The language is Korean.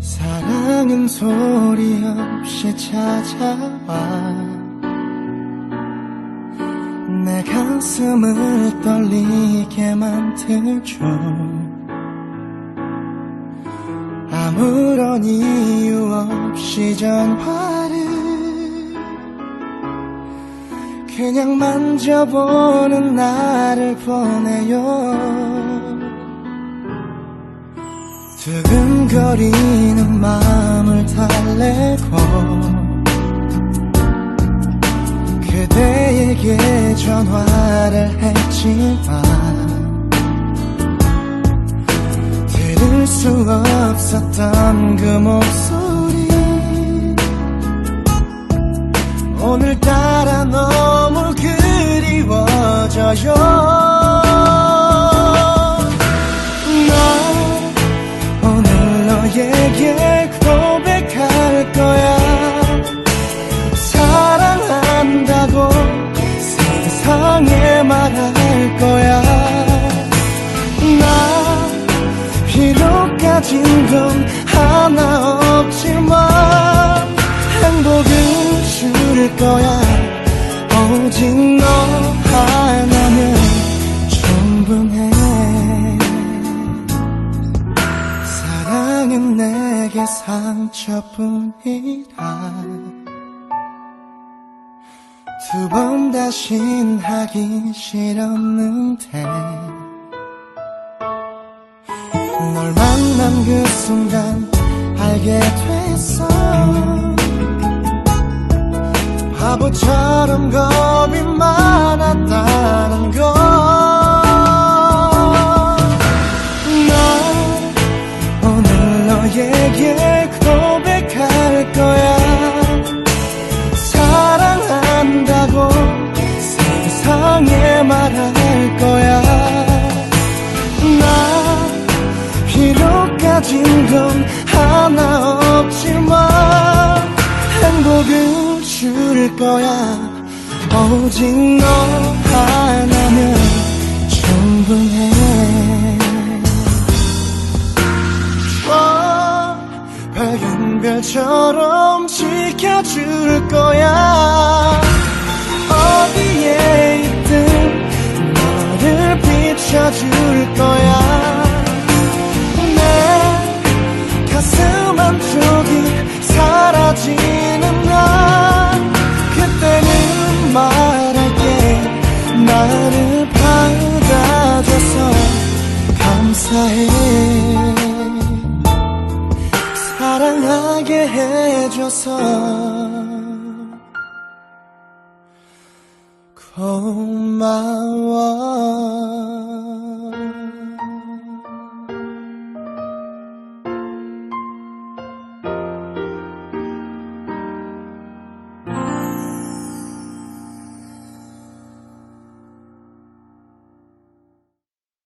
사랑은 소리 없이 찾아와. 내 가슴을 떨리게 만들죠 아무런 이유 없이 전화를 그냥 만져보는 나를 보내요. 두근거리는 마음을 달래고 그대에게 전화를 했지만 수 없었던 그 목소리. 오늘따라 너무 그리워져요. 나 오늘 너에게 고백할 거야. 사랑한다고 세상에 말할 가진 건 하나 없지만 행복을 줄 거야. 오직 너 하나면 충분해. 사랑은 내게 상처뿐이라. 두 번 다신 하기 싫었는데 널 만난 그 순간 알게 됐어. 바보처럼 겁이 많았다는 걸 줄 거야. 오직 너 하나면 충분해. 어, 밝은 별처럼 지켜줄 거야. 어디에 있든 너를 비춰줄 거야 해줘서 고마워